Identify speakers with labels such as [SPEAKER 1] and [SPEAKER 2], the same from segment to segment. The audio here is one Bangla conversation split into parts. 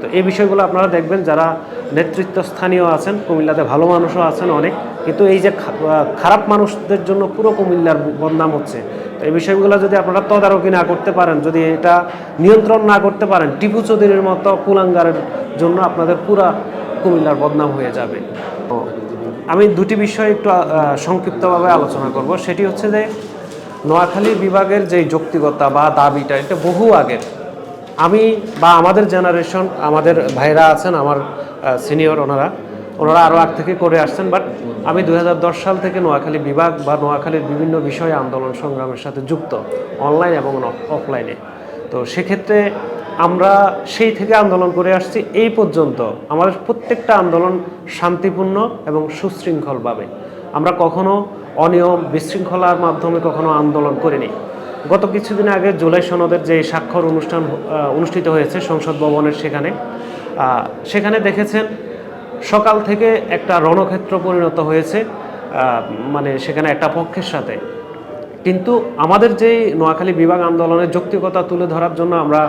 [SPEAKER 1] তো এই বিষয়গুলো আপনারা দেখবেন যারা নেতৃত্ব স্থানীয় আছেন, কুমিল্লাতে ভালো মানুষও আছেন অনেক, কিন্তু এই যে খারাপ মানুষদের জন্য পুরো কুমিল্লার বদনাম হচ্ছে। তো এই বিষয়গুলো যদি আপনারা তদারকি না করতে পারেন, যদি এটা নিয়ন্ত্রণ না করতে পারেন, টিপু চৌধুরীর মতো কুলাঙ্গারের জন্য আপনাদের পুরা কুমিল্লার বদনাম হয়ে যাবে। তো আমি দুটি বিষয় একটু সংক্ষিপ্তভাবে আলোচনা করব। সেটি হচ্ছে যে, নোয়াখালী বিভাগের যে যৌক্তিকতা বা দাবিটা, এটা বহু আগের। আমি বা আমাদের জেনারেশন আমাদের ভাইরা আছেন, আমার সিনিয়র ওনারা ওনারা আরও আগ থেকে করে আসছেন বাট আমি দু হাজার দশ সাল থেকে নোয়াখালী বিভাগ বা নোয়াখালীর বিভিন্ন বিষয়ে আন্দোলন সংগ্রামের সাথে যুক্ত অনলাইন এবং অফলাইনে তো সেক্ষেত্রে আমরা সেই থেকে আন্দোলন করে আসছি, এই পর্যন্ত আমাদের প্রত্যেকটা আন্দোলন শান্তিপূর্ণ এবং সুশৃঙ্খলভাবে। আমরা কখনো অনিয়ম, বিশৃঙ্খলার মাধ্যমে কখনো আন্দোলন করিনি। গত কিছুদিন আগে জুলাই সনদের যে স্বাক্ষর অনুষ্ঠান অনুষ্ঠিত হয়েছে সংসদ ভবনের সেখানে সেখানে দেখেছেন সকাল থেকে একটা রণক্ষেত্র পরিণত হয়েছে মানে সেখানে একটা পক্ষের সাথে। কিন্তু আমাদের যে নোয়াখালী বিভাগ আন্দোলনের যৌক্তিকতা তুলে ধরার জন্য আমরা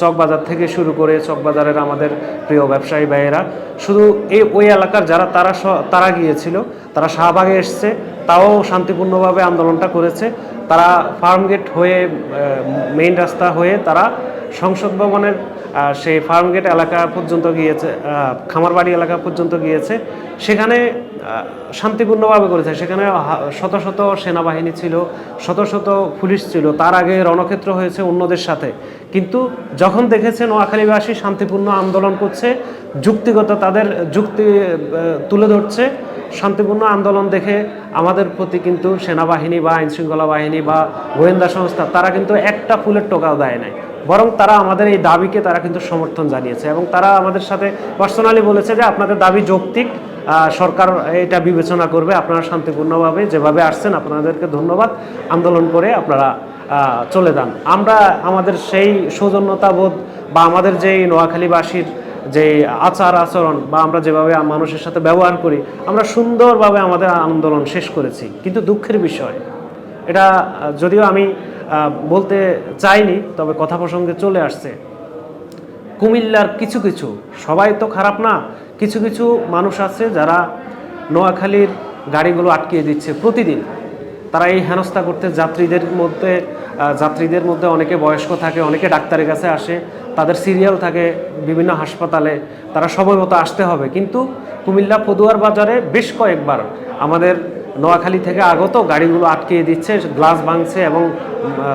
[SPEAKER 1] চকবাজার থেকে শুরু করে চকবাজারের আমাদের প্রিয় ব্যবসায়ী ভাইয়েরা, শুধু এই ওই এলাকার যারা তারা তারা গিয়েছিল, তারা শাহবাগে এসছে, তাও শান্তিপূর্ণভাবে আন্দোলনটা করেছে। তারা ফার্মগেট হয়ে মেইন রাস্তা হয়ে তারা সংসদ ভবনের সেই ফার্মগেট এলাকা পর্যন্ত গিয়েছে খামারবাড়ি এলাকা পর্যন্ত গিয়েছে। সেখানে শান্তিপূর্ণভাবে করেছে। সেখানে শত শত সেনাবাহিনী ছিল, শত শত পুলিশ ছিল। তার আগে রণক্ষেত্র হয়েছে অন্যদের সাথে। কিন্তু যখন দেখেছে নোয়াখালীবাসী শান্তিপূর্ণ আন্দোলন করছে, যুক্তিগত তাদের যুক্তি তুলে ধরছে, শান্তিপূর্ণ আন্দোলন দেখে আমাদের প্রতি কিন্তু সেনাবাহিনী বা আইনশৃঙ্খলা বাহিনী বা গোয়েন্দা সংস্থা, তারা কিন্তু একটা ফুলের টোকাও দেয় নাই। বরং তারা আমাদের এই দাবিকে তারা কিন্তু সমর্থন জানিয়েছে এবং তারা আমাদের সাথে পার্সোনালি বলেছে যে আপনাদের দাবি যৌক্তিক সরকার এটা বিবেচনা করবে, আপনারা শান্তিপূর্ণভাবে যেভাবে আসছেন, আপনাদেরকে ধন্যবাদ। আন্দোলন করে আপনারা চলে যান। আমরা আমাদের সেই সৌজন্যতাবোধ বা আমাদের যেই নোয়াখালীবাসীর যে আচার আচরণ বা আমরা যেভাবে মানুষের সাথে ব্যবহার করি, আমরা সুন্দরভাবে আমাদের আন্দোলন শেষ করেছি। কিন্তু দুঃখের বিষয়, এটা যদিও আমি বলতে চাইনি, তবে কথা প্রসঙ্গে চলে আসছে। কুমিল্লার কিছু কিছু, সবাই তো খারাপ না কিছু কিছু মানুষ আছে যারা নোয়াখালীর গাড়িগুলো আটকিয়ে দিচ্ছে প্রতিদিন। তারা এই হেনস্থা করতে যাত্রীদের মধ্যে যাত্রীদের মধ্যে অনেকে বয়স্ক থাকে, অনেকে ডাক্তারের কাছে আসে, তাদের সিরিয়াল থাকে বিভিন্ন হাসপাতালে, তারা সময় মতো আসতে হবে। কিন্তু কুমিল্লা পদুয়ার বাজারে বেশ কয়েকবার আমাদের নোয়াখালী থেকে আগত গাড়িগুলো আটকিয়ে দিচ্ছে, গ্লাস ভাঙছে এবং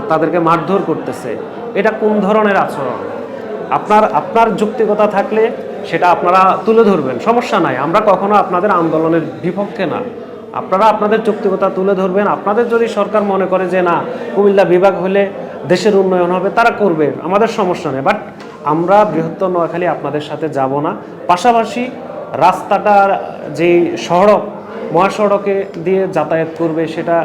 [SPEAKER 1] তাদেরকে মারধর করতেছে। এটা কোন ধরনের আচরণ? আপনার আপনার যুক্তিকতা থাকলে সেটা আপনারা তুলে ধরবেন। সমস্যা নাই, আমরা কখনো আপনাদের আন্দোলনের বিপক্ষে না। আপনারা আপনাদের যুক্তিকতা তুলে ধরবেন, আপনাদের যদি সরকার মনে করে যে না, কুমিল্লা বিভাগ হলে দেশের উন্নয়ন হবে, তারা করবে, আমাদের সমস্যা নেই। বাট আমরা বৃহত্তর নোয়াখালী আপনাদের সাথে যাব না। পাশাপাশি রাস্তাটার যে সড়ক, মহাসড়কে দিয়ে যাতায়াত করবে, সেটা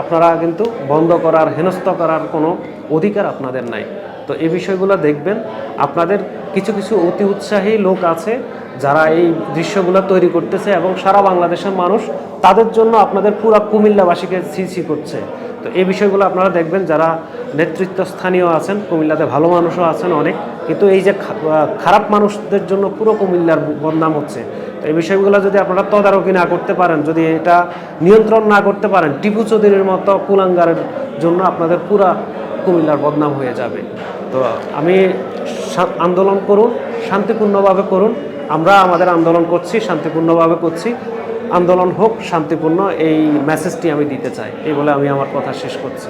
[SPEAKER 1] আপনারা কিন্তু বন্ধ করার, হেনস্থ করার কোনো অধিকার আপনাদের নাই। তো এই বিষয়গুলো দেখবেন। আপনাদের কিছু কিছু অতি উৎসাহী লোক আছে যারা এই দৃশ্যগুলো তৈরি করতেছে এবং সারা বাংলাদেশের মানুষ তাদের জন্য আপনাদের পুরা কুমিল্লাবাসীকে ছি করছে। তো এই বিষয়গুলো আপনারা দেখবেন যারা নেতৃত্ব স্থানীয় আছেন, কুমিল্লাতে ভালো মানুষও আছেন অনেক, কিন্তু এই যে খারাপ মানুষদের জন্য পুরো কুমিল্লার বদনাম হচ্ছে। তো এই বিষয়গুলো যদি আপনারা তদারকি না করতে পারেন, যদি এটা নিয়ন্ত্রণ না করতে পারেন, টিপু চৌধুরীর মতো কুলাঙ্গারের জন্য আপনাদের পুরা কুমিল্লার বদনাম হয়ে যাবে। তো আমি আন্দোলন করুন, শান্তিপূর্ণভাবে করুন। আমরা আমাদের আন্দোলন করছি, শান্তিপূর্ণভাবে করছি। আন্দোলন হোক, শান্তিপূর্ণ এই মেসেজটি আমি দিতে চাই, এই বলে আমি আমার কথা শেষ করছি।